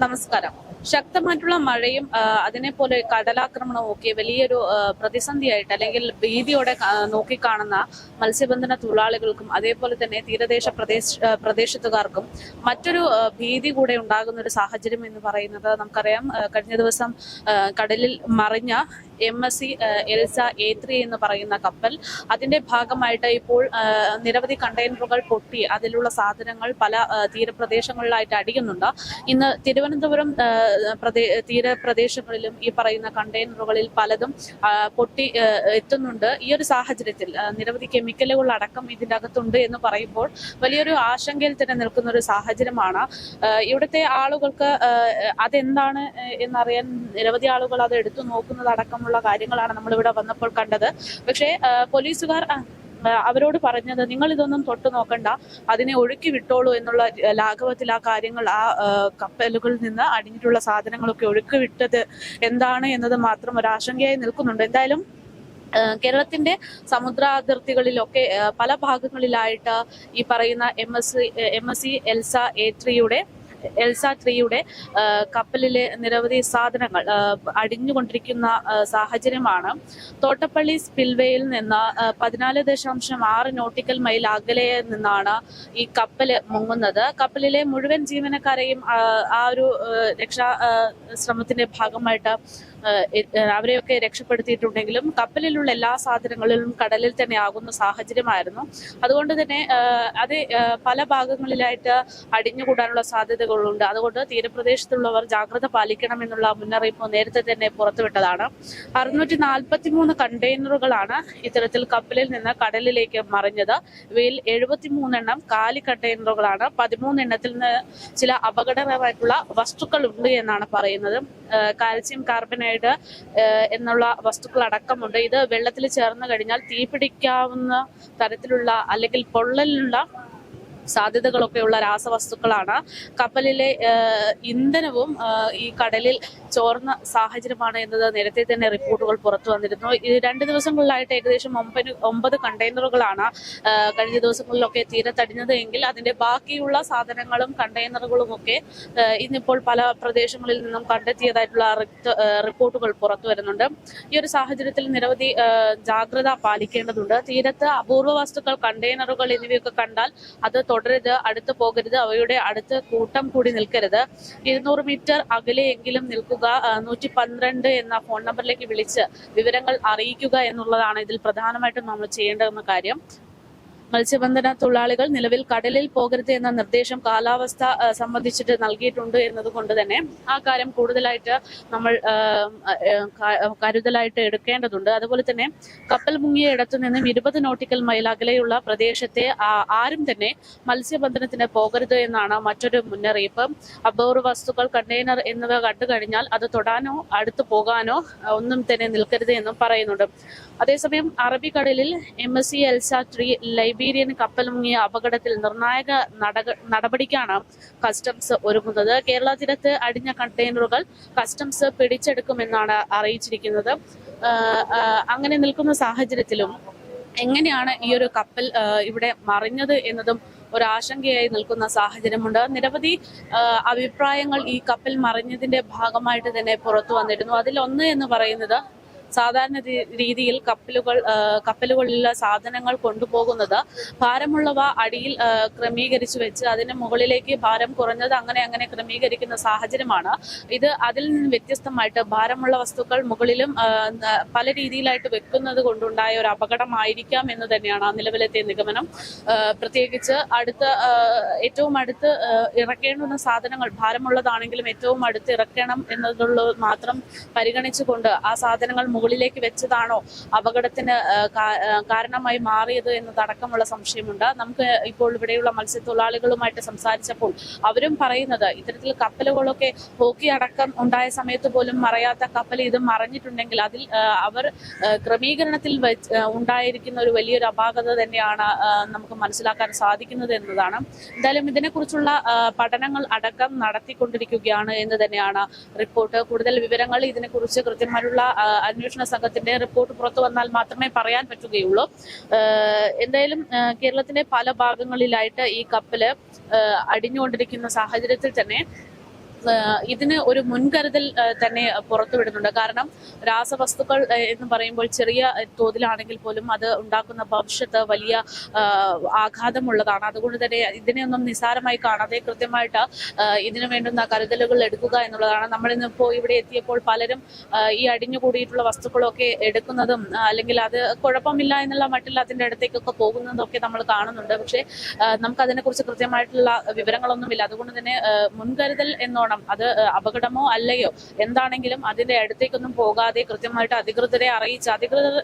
നമസ്കാരം. ശക്തമായിട്ടുള്ള മഴയും അതിനെപ്പോലെ അതിനെ പോലെ കടലാക്രമണവും ഒക്കെ വലിയൊരു പ്രതിസന്ധിയായിട്ട് അല്ലെങ്കിൽ ഭീതിയോടെ നോക്കിക്കാണുന്ന മത്സ്യബന്ധന തൊഴിലാളികൾക്കും അതേപോലെ തന്നെ തീരദേശ പ്രദേശ പ്രദേശത്തുകാർക്കും മറ്റൊരു ഭീതി കൂടെ ഉണ്ടാകുന്ന ഒരു സാഹചര്യം എന്ന് പറയുന്നത് നമുക്കറിയാം. കഴിഞ്ഞ ദിവസം കടലിൽ മറിഞ്ഞ M S C Elsa A three എന്ന് പറയുന്ന കപ്പൽ. അതിന്റെ ഭാഗമായിട്ട് ഇപ്പോൾ നിരവധി കണ്ടെയ്നറുകൾ പൊട്ടി. അതിലുള്ള സാധനങ്ങൾ പല തീരപ്രദേശങ്ങളിലായിട്ട് അടിയുന്നുണ്ട്. ഇന്ന് തിരുവനന്തപുരം പ്രദേ തീരപ്രദേശങ്ങളിലും ഈ പറയുന്ന കണ്ടെയ്നറുകളിൽ പലതും പൊട്ടി എത്തുന്നുണ്ട്. ഈ ഒരു സാഹചര്യത്തിൽ നിരവധി കെമിക്കലുകൾ അടക്കം ഇതിന്റെ അകത്തുണ്ട് എന്ന് പറയുമ്പോൾ വലിയൊരു ആശങ്കയിൽ തന്നെ നിൽക്കുന്ന ഒരു സാഹചര്യമാണ് ഇവിടുത്തെ ആളുകൾക്ക് അതെന്താണ് എന്നറിയാൻ നിരവധി ആളുകൾ അത് എടുത്തു നോക്കുന്നത് അടക്കമുള്ള കാര്യങ്ങളാണ് നമ്മൾ ഇവിടെ വന്നപ്പോൾ കണ്ടത്. പക്ഷേ പോലീസുകാർ അവരോട് പറഞ്ഞത് നിങ്ങൾ ഇതൊന്നും തൊട്ടു നോക്കണ്ട അതിനെ ഒഴുക്കി വിട്ടോളൂ എന്നുള്ള ലാഘവത്തിൽ ആ കാര്യങ്ങൾ ആ കപ്പലുകളിൽ നിന്ന് അടിഞ്ഞിട്ടുള്ള സാധനങ്ങളൊക്കെ ഒഴുക്കി വിട്ടത് എന്താണ് എന്നത് മാത്രം ഒരു ആശങ്കയായി നിൽക്കുന്നുണ്ട്. എന്തായാലും കേരളത്തിന്റെ സമുദ്രാതിർത്തികളിലൊക്കെ പല ഭാഗങ്ങളിലായിട്ട് ഈ പറയുന്ന M S M S C Elsa A ത്രീയുടെ എൽസ ത്രീയുടെ കപ്പലിലെ നിരവധി സാധനങ്ങൾ അടിഞ്ഞുകൊണ്ടിരിക്കുന്ന സാഹചര്യമാണ്. തോട്ടപ്പള്ളി സ്പിൽവേയിൽ നിന്ന് പതിനാല് ദശാംശം ആറ് നോട്ടിക്കൽ മൈൽ അകലെ നിന്നാണ് ഈ കപ്പൽ മുങ്ങുന്നത്. കപ്പലിലെ മുഴുവൻ ജീവനക്കാരെയും ആ, ഒരു രക്ഷാ ശ്രമത്തിന്റെ ഭാഗമായിട്ട് അവരെയൊക്കെ രക്ഷപ്പെടുത്തിയിട്ടുണ്ടെങ്കിലും കപ്പലിലുള്ള എല്ലാ സാധനങ്ങളിലും കടലിൽ തന്നെ ആകുന്ന സാഹചര്യമായിരുന്നു. അതുകൊണ്ട് തന്നെ അത് പല ഭാഗങ്ങളിലായിട്ട് അടിഞ്ഞുകൂടാനുള്ള സാധ്യതകളുണ്ട്. അതുകൊണ്ട് തീരപ്രദേശത്തുള്ളവർ ജാഗ്രത പാലിക്കണമെന്നുള്ള മുന്നറിയിപ്പ് നേരത്തെ തന്നെ പുറത്തുവിട്ടതാണ്. അറുന്നൂറ്റി നാൽപ്പത്തി മൂന്ന് കണ്ടെയ്നറുകളാണ് ഇത്തരത്തിൽ കപ്പലിൽ നിന്ന് കടലിലേക്ക് മറിഞ്ഞത്. ഇവയിൽ എഴുപത്തിമൂന്നെണ്ണം കാലി കണ്ടെയ്നറുകളാണ്. പതിമൂന്ന് എണ്ണത്തിൽ നിന്ന് ചില അപകടകരമായിട്ടുള്ള വസ്തുക്കൾ ഉണ്ട് എന്നാണ് പറയുന്നത്. കാൽസ്യം കാർബണേറ്റ് ഏഹ് എന്നുള്ള വസ്തുക്കൾ അടക്കമുണ്ട് ഇത് വെള്ളത്തിൽ ചേർന്ന് കഴിഞ്ഞാൽ തീപിടിക്കാവുന്ന തരത്തിലുള്ള അല്ലെങ്കിൽ പൊള്ളലിനുള്ള സാധ്യതകളൊക്കെയുള്ള രാസവസ്തുക്കളാണ്. കപ്പലിലെ ഇന്ധനവും ഈ കടലിൽ ചോർന്ന സാഹചര്യമാണ് എന്നത് നേരത്തെ തന്നെ റിപ്പോർട്ടുകൾ പുറത്തു വന്നിരുന്നു. ഈ രണ്ട് ദിവസങ്ങളിലായിട്ട് ഏകദേശം ഒമ്പത് ഒമ്പത് കണ്ടെയ്നറുകളാണ് കഴിഞ്ഞ ദിവസങ്ങളിലൊക്കെ തീരത്തടിഞ്ഞത് എങ്കിൽ അതിന്റെ ബാക്കിയുള്ള സാധനങ്ങളും കണ്ടെയ്നറുകളും ഒക്കെ ഇന്നിപ്പോൾ പല പ്രദേശങ്ങളിൽ നിന്നും കണ്ടെത്തിയതായിട്ടുള്ള റിപ്പോർട്ടുകൾ പുറത്തു വരുന്നുണ്ട്. ഈ ഒരു സാഹചര്യത്തിൽ നിരവധി ജാഗ്രത പാലിക്കേണ്ടതുണ്ട്. തീരത്ത് അപൂർവ വസ്തുക്കൾ കണ്ടെയ്നറുകൾ എന്നിവയൊക്കെ കണ്ടാൽ അത് തുടരുത് അടുത്ത് പോകരുത് അവയുടെ അടുത്ത് കൂട്ടം കൂടി നിൽക്കരുത്. ഇരുന്നൂറ് മീറ്റർ അകലെയെങ്കിലും നിൽക്കുക നൂറ്റി പന്ത്രണ്ട് എന്ന ഫോൺ നമ്പറിലേക്ക് വിളിച്ച് വിവരങ്ങൾ അറിയിക്കുക എന്നുള്ളതാണ് ഇതിൽ പ്രധാനമായിട്ടും നമ്മൾ ചെയ്യേണ്ടുന്ന കാര്യം. മത്സ്യബന്ധന തൊഴിലാളികൾ നിലവിൽ കടലിൽ പോകരുത് എന്ന നിർദ്ദേശം കാലാവസ്ഥ സംബന്ധിച്ചിട്ട് നൽകിയിട്ടുണ്ട് എന്നതുകൊണ്ട് തന്നെ ആ കാര്യം കൂടുതലായിട്ട് നമ്മൾ കരുതലായിട്ട് എടുക്കേണ്ടതുണ്ട്. അതുപോലെ തന്നെ കപ്പൽ മുങ്ങിയ ഇടത്തു നിന്നും ഇരുപത് നോട്ടിക്കൽ മൈൽ അകലെയുള്ള പ്രദേശത്തെ ആരും തന്നെ മത്സ്യബന്ധനത്തിന് പോകരുത് എന്നാണ് മറ്റൊരു മുന്നറിയിപ്പ്. അപൂർവ വസ്തുക്കൾ കണ്ടെയ്നർ എന്നിവ കണ്ടു കഴിഞ്ഞാൽ അത് തൊടാനോ അടുത്ത് പോകാനോ ഒന്നും തന്നെ നിൽക്കരുത് എന്നും പറയുന്നുണ്ട്. അതേസമയം അറബിക്കടലിൽ M S C Elsa three Liberian കപ്പൽ മുങ്ങിയ അപകടത്തിൽ നിർണായക നടപടിക്കാണ് കസ്റ്റംസ് ഒരുങ്ങുന്നത്. കേരള തീരത്ത് അടിഞ്ഞ കണ്ടെയ്നറുകൾ കസ്റ്റംസ് പിടിച്ചെടുക്കുമെന്നാണ് അറിയിച്ചിരിക്കുന്നത്. അങ്ങനെ നിൽക്കുന്ന സാഹചര്യത്തിലും എങ്ങനെയാണ് ഈ ഒരു കപ്പൽ ഇവിടെ മറിഞ്ഞത് എന്നതും ഒരു ആശങ്കയായി നിൽക്കുന്ന സാഹചര്യമുണ്ട്. നിരവധി അഭിപ്രായങ്ങൾ ഈ കപ്പൽ മറിഞ്ഞതിന്റെ ഭാഗമായിട്ട് തന്നെ പുറത്തു വന്നിരുന്നു. അതിലൊന്ന് എന്ന് പറയുന്നത് സാധാരണ രീതിയിൽ കപ്പലുകൾ കപ്പലുകളിലെ സാധനങ്ങൾ കൊണ്ടുപോകുന്നത് ഭാരമുള്ളവ അടിയിൽ ക്രമീകരിച്ചു വെച്ച് അതിന് മുകളിലേക്ക് ഭാരം കുറഞ്ഞത് അങ്ങനെ അങ്ങനെ ക്രമീകരിക്കുന്ന സാഹചര്യമാണ്. ഇത് അതിൽ നിന്ന് വ്യത്യസ്തമായിട്ട് ഭാരമുള്ള വസ്തുക്കൾ മുകളിലും പല രീതിയിലായിട്ട് വെക്കുന്നത് കൊണ്ടുണ്ടായ ഒരു അപകടമായിരിക്കാം എന്ന് തന്നെയാണ് ആ നിലവിലത്തെ നിഗമനം. പ്രത്യേകിച്ച് അടുത്ത ഏറ്റവും അടുത്ത് ഇറക്കേണ്ടുന്ന സാധനങ്ങൾ ഭാരമുള്ളതാണെങ്കിലും ഏറ്റവും അടുത്ത് ഇറക്കണം എന്നതുള്ളത് മാത്രം പരിഗണിച്ചുകൊണ്ട് ആ സാധനങ്ങൾ മുകളിലേക്ക് വെച്ചതാണോ അപകടത്തിന് കാരണമായി മാറിയത് എന്നതടക്കമുള്ള സംശയമുണ്ട്. നമുക്ക് ഇപ്പോൾ ഇവിടെയുള്ള മത്സ്യത്തൊഴിലാളികളുമായിട്ട് സംസാരിച്ചപ്പോൾ അവരും പറയുന്നത് ഇത്തരത്തിൽ കപ്പലുകളൊക്കെ ഹോക്കി അടക്കം ഉണ്ടായ സമയത്ത് പോലും മറയാത്ത കപ്പൽ ഇത് മറിഞ്ഞിട്ടുണ്ടെങ്കിൽ അതിൽ അവർ ക്രമീകരണത്തിൽ ഉണ്ടായിരിക്കുന്ന ഒരു വലിയൊരു അപാകത തന്നെയാണ് നമുക്ക് മനസ്സിലാക്കാൻ സാധിക്കുന്നത് എന്നതാണ്. എന്തായാലും ഇതിനെക്കുറിച്ചുള്ള പഠനങ്ങൾ അടക്കം നടത്തിക്കൊണ്ടിരിക്കുകയാണ് എന്ന് തന്നെയാണ് റിപ്പോർട്ട്. കൂടുതൽ വിവരങ്ങൾ ഇതിനെക്കുറിച്ച് കൃത്യമായുള്ള ആ, അന്വേഷണ സംഘത്തിന്റെ റിപ്പോർട്ട് പുറത്തു വന്നാൽ മാത്രമേ പറയാൻ പറ്റുകയുള്ളൂ. എന്തായാലും കേരളത്തിന്റെ പല ഭാഗങ്ങളിലായിട്ട് ഈ കപ്പൽ അടിഞ്ഞുകൊണ്ടിരിക്കുന്ന സാഹചര്യത്തിൽ തന്നെ ഇതിന് ഒരു മുൻകരുതൽ തന്നെ പുറത്തുവിടുന്നുണ്ട്. കാരണം രാസവസ്തുക്കൾ എന്ന് പറയുമ്പോൾ ചെറിയ തോതിലാണെങ്കിൽ പോലും അത് ഉണ്ടാക്കുന്ന ഭവിഷ്യത്ത് വലിയ ആഘാതമുള്ളതാണ്. അതുകൊണ്ട് തന്നെ ഇതിനെയൊന്നും നിസ്സാരമായി കാണാതെ കൃത്യമായിട്ട് ഇതിനു വേണ്ടുന്ന കരുതലുകൾ എടുക്കുക എന്നുള്ളതാണ്. നമ്മളിന്ന് ഇപ്പോൾ ഇവിടെ എത്തിയപ്പോൾ പലരും ഈ അടിഞ്ഞുകൂടിയിട്ടുള്ള വസ്തുക്കളൊക്കെ എടുക്കുന്നതും അല്ലെങ്കിൽ അത് കുഴപ്പമില്ല എന്നുള്ള മട്ടിൽ അതിന്റെ അടുത്തേക്കൊക്കെ പോകുന്നതൊക്കെ നമ്മൾ കാണുന്നുണ്ട്. പക്ഷേ നമുക്കതിനെക്കുറിച്ച് കൃത്യമായിട്ടുള്ള വിവരങ്ങളൊന്നുമില്ല. അതുകൊണ്ട് തന്നെ മുൻകരുതൽ എന്നോണം അത് ആ, അപകടമോ അല്ലയോ? എന്താണെങ്കിലും അതിന്റെ അടുത്തേക്കൊന്നും പോകാതെ കൃത്യമായിട്ട് അധികൃതരെ അറിയിച്ച് അധികൃതർ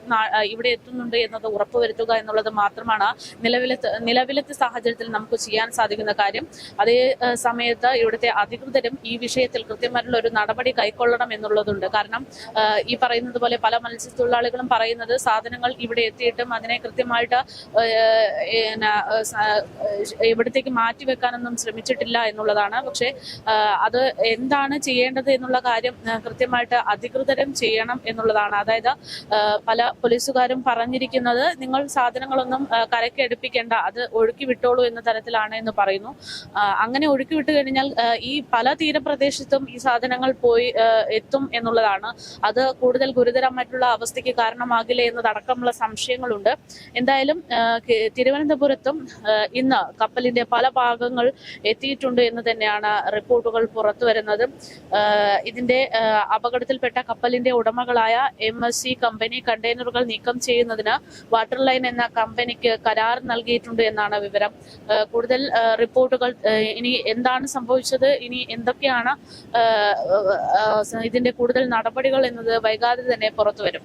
ഇവിടെ എത്തുന്നുണ്ട് എന്നത് ഉറപ്പുവരുത്തുക എന്നുള്ളത് മാത്രമാണ് നിലവിലത്തെ നിലവിലത്തെ സാഹചര്യത്തിൽ നമുക്ക് ചെയ്യാൻ സാധിക്കുന്ന കാര്യം. അതേ സമയത്ത് ഇവിടുത്തെ അധികൃതരും ഈ വിഷയത്തിൽ കൃത്യമായിട്ടുള്ള ഒരു നടപടി കൈക്കൊള്ളണം എന്നുള്ളതുണ്ട്. കാരണം ഈ പറയുന്നത് പോലെ പല മത്സ്യത്തൊഴിലാളികളും പറയുന്നത് സാധനങ്ങൾ ഇവിടെ എത്തിയിട്ടും അതിനെ കൃത്യമായിട്ട് ഇവിടത്തേക്ക് മാറ്റിവെക്കാനൊന്നും ശ്രമിച്ചിട്ടില്ല എന്നുള്ളതാണ്. പക്ഷേ ആ, എന്താണ് ചെയ്യേണ്ടത് എന്നുള്ള കാര്യം കൃത്യമായിട്ട് അധികൃതരും ചെയ്യണം എന്നുള്ളതാണ്. അതായത് പല പോലീസുകാരും പറഞ്ഞിരിക്കുന്നത് നിങ്ങൾ സാധനങ്ങളൊന്നും കരയ്ക്ക് എടുപ്പിക്കേണ്ട അത് ഒഴുക്കി വിട്ടോളൂ എന്ന തരത്തിലാണ് എന്ന് പറയുന്നു. അങ്ങനെ ഒഴുക്കി വിട്ടു കഴിഞ്ഞാൽ ഈ പല തീരപ്രദേശത്തും ഈ സാധനങ്ങൾ പോയി എത്തും എന്നുള്ളതാണ്. അത് കൂടുതൽ ഗുരുതരമായിട്ടുള്ള അവസ്ഥയ്ക്ക് കാരണമാകില്ലേ എന്നതടക്കമുള്ള സംശയങ്ങളുണ്ട്. എന്തായാലും തിരുവനന്തപുരത്തും ഇന്ന് കപ്പലിന്റെ പല ഭാഗങ്ങൾ എത്തിയിട്ടുണ്ട് എന്ന് തന്നെയാണ് റിപ്പോർട്ടുകൾ പുറത്തു വരുന്നത്. ആ, ഇതിന്റെ അപകടത്തിൽപ്പെട്ട കപ്പലിന്റെ ഉടമകളായ എം എസ് സി കമ്പനി കണ്ടെയ്നറുകൾ നീക്കം ചെയ്യുന്നതിന് വാട്ടർ ലൈൻ എന്ന കമ്പനിക്ക് കരാർ നൽകിയിട്ടുണ്ട് എന്നാണ് വിവരം. കൂടുതൽ റിപ്പോർട്ടുകൾ ഇനി എന്താണ് സംഭവിച്ചത് ഇനി എന്തൊക്കെയാണ് ഇതിന്റെ കൂടുതൽ നടപടികൾ എന്നത് വൈകാതെ തന്നെ പുറത്തു വരും.